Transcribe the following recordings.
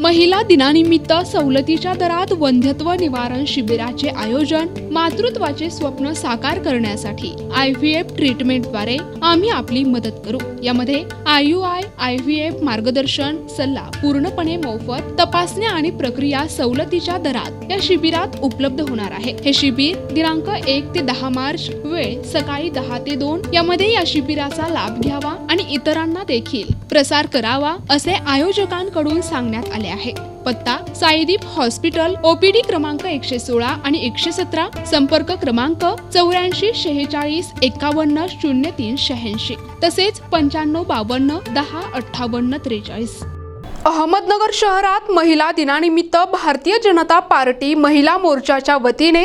महिला दिनानिमित्त सवलतीच्या दरात वंध्यत्व निवारण शिबिराचे आयोजन मातृत्वाचे स्वप्न साकार करण्यासाठी आय व्ही एफ ट्रीटमेंटद्वारे आम्ही आपली मदत करू. यामध्ये I U I I V F मार्गदर्शन सल्ला पूर्णपणे मोफत तपासण्या आणि प्रक्रिया सवलतीच्या दरात या शिबिरात उपलब्ध होणार आहे. हे शिबिर दिनांक एक ते दहा मार्च वेळ सकाळी दहा ते दोन यामध्ये या शिबिराचा लाभ घ्यावा आणि इतरांना देखील प्रसार करावा असे आयोजकांकडून सांगण्यात आले आहे. पत्ता साईदीप हॉस्पिटल ओपीडी क्रमांक एकशे सोळा आणि एकशे सतरा संपर्क क्रमांक चौऱ्याऐंशी शेहेचाळीस एकावन्न शून्य तीन शहाऐंशी. तसेच पंच्याण्णव बावन्न दहा अठ्ठावन्न त्रेचाळीस. अहमदनगर शहरात महिला दिनानिमित्त भारतीय जनता पार्टी महिला मोर्चाच्या वतीने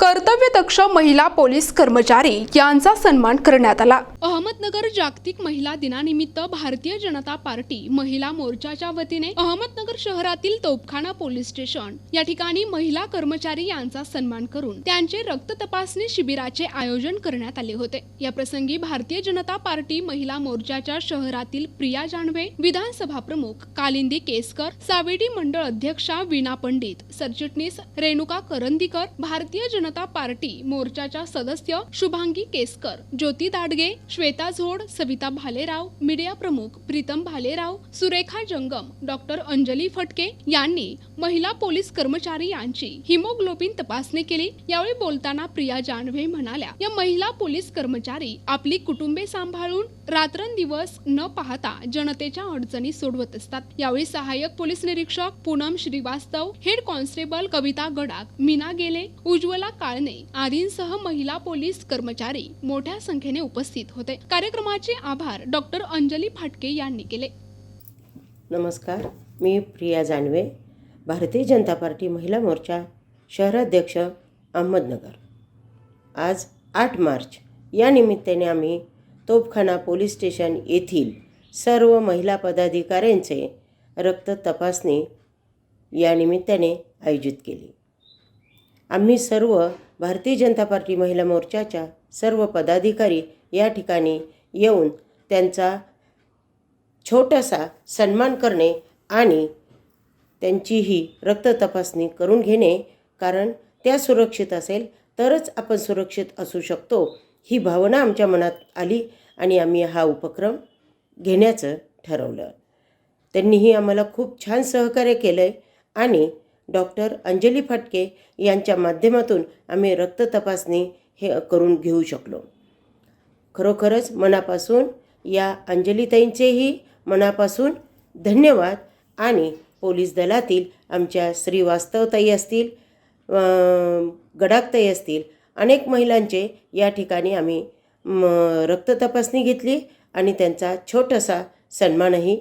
कर्तव्यदक्ष महिला पोलीस कर्मचारी यांचा सन्मान करण्यात आला. अहमदनगर जागतिक महिला दिनानिमित्त भारतीय जनता पार्टी महिला मोर्चाच्या वतीने अहमदनगर शहरातील तोपखाना पोलीस स्टेशन या ठिकाणी महिला कर्मचारी यांचा सन्मान करून त्यांचे रक्त तपासणी शिबिराचे आयोजन करण्यात आले होते. या प्रसंगी भारतीय जनता पार्टी महिला मोर्चाच्या शहरातील प्रिया जानवे विधानसभा प्रमुख कालिंदी केसकर सावेडी मंडळ अध्यक्षा वीणा पंडित सरचिटणीस रेणुका करंदीकर भारतीय जनता पार्टी मोर्चाच्या सदस्य शुभांगी केसकर ज्योती दाडगे श्वेता झोड सविता भालेराव मीडिया प्रमुख प्रीतम भालेराव सुरेखा जंगम डॉक्टर अंजली फटके यांनी महिला पोलीस कर्मचारी यांची हिमोग्लोबिन तपासणी केली. यावेळी बोलताना प्रिया जानवे म्हणाल्या या महिला पोलीस कर्मचारी आपली कुटुंबे सांभाळून रात्रंदिवस न पाहता जनतेच्या अडचणी सोडवत असतात. यावेळी सहाय्यक पोलीस निरीक्षक पूनम श्रीवास्तव हेड कॉन्स्टेबल कविता गडाक मीना गेले उज्ज्वला काळणे आदींसह महिला पोलीस कर्मचारी मोठ्या संख्येने उपस्थित होते. कार्यक्रमाचे आभार डॉक्टर अंजली फाटके यांनी केले. नमस्कार मी प्रिया जानवे भारतीय जनता पार्टी महिला मोर्चा शहराध्यक्ष अहमदनगर. आज आठ मार्च या निमित्ताने आम्ही तोपखाना पोलीस स्टेशन येथील सर्व महिला पदाधिकाऱ्यांचे रक्त तपासणी या निमित्ताने आयोजित केली. आम्ही सर्व भारतीय जनता पार्टी महिला मोर्चाच्या सर्व पदाधिकारी या ठिकाणी येऊन त्यांचा छोटासा सन्मान करणे आणि त्यांचीही रक्त तपासणी करून घेणे कारण त्या सुरक्षित असेल तरच आपण सुरक्षित असू शकतो ही भावना आमच्या मनात आली आणि आम्ही हा उपक्रम घेण्याचं ठरवलं. त्यांनीही आम्हाला खूप छान सहकार्य केलं आहे आणि डॉक्टर अंजली फाटके यांच्या माध्यमातून आम्ही रक्त तपासणी हे करून घेऊ शकलो. खरोखरच मनापासून या अंजलीताईंचेही मनापासून धन्यवाद आणि पोलीस दलातील आमच्या श्रीवास्तवताई असतील गडाकताई असतील अनेक महिलांचे या ठिकाणी आम्ही म, रक्त तपासणी घेतली आणि त्यांचा छोटासा सन्मानही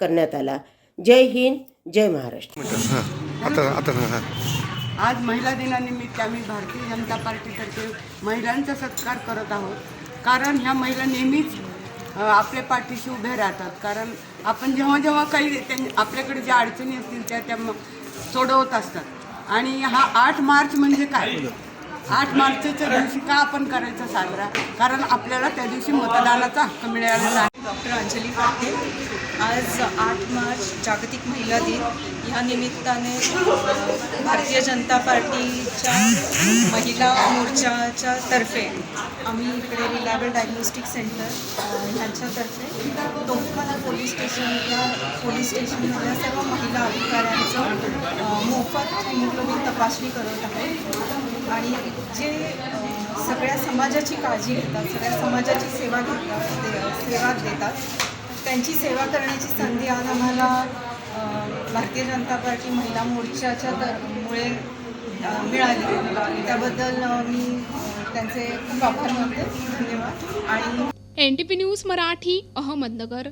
करण्यात आला. जय हिंद जय महाराष्ट्र. हां आता आता हां हां. आज महिला दिनानिमित्त आम्ही भारतीय जनता पार्टीतर्फे महिलांचा सत्कार करत आहोत. कारण ह्या महिला नेहमीच आपल्या पाठीशी उभ्या राहतात. कारण आपण जेव्हा जेव्हा काही आपल्याकडे ज्या अडचणी असतील त्या त्या सोडवत असतात. आणि हा आठ मार्च म्हणजे काय? आठ मार्चच्या दिवशी का आपण करायचा साजरा? कारण आपल्याला त्या दिवशी मतदानाचा हक्क मिळालेला डॉक्टर अंजली पाटील. आज आठ मार्च जागतिक महिला दिन. ह्या निमित्ताने भारतीय जनता पार्टीच्या महिला मोर्चाच्या तर्फे आम्ही इकडे रिलायबल डायग्नोस्टिक सेंटर ह्यांच्यातर्फे तोफखाना पोलीस स्टेशन या पोलीस स्टेशनमधल्या सर्व महिला अधिकाऱ्यांचं मोफत हिमोग्लोबिन तपासणी करत आहोत. आणि जे सगळ्या समाजाची काळजी घेतात सगळ्या समाजाची सेवा घेतात दे- सेवा देतात. त्यांची सेवा करण्याची संधी आज आम्हाला भारतीय जनता पार्टी महिला मोर्चाच्या मुळे मिळाली. त्याबद्दल मी त्यांचे खूप आभार मानते. धन्यवाद. आणि N T P news Marathi Ahmednagar.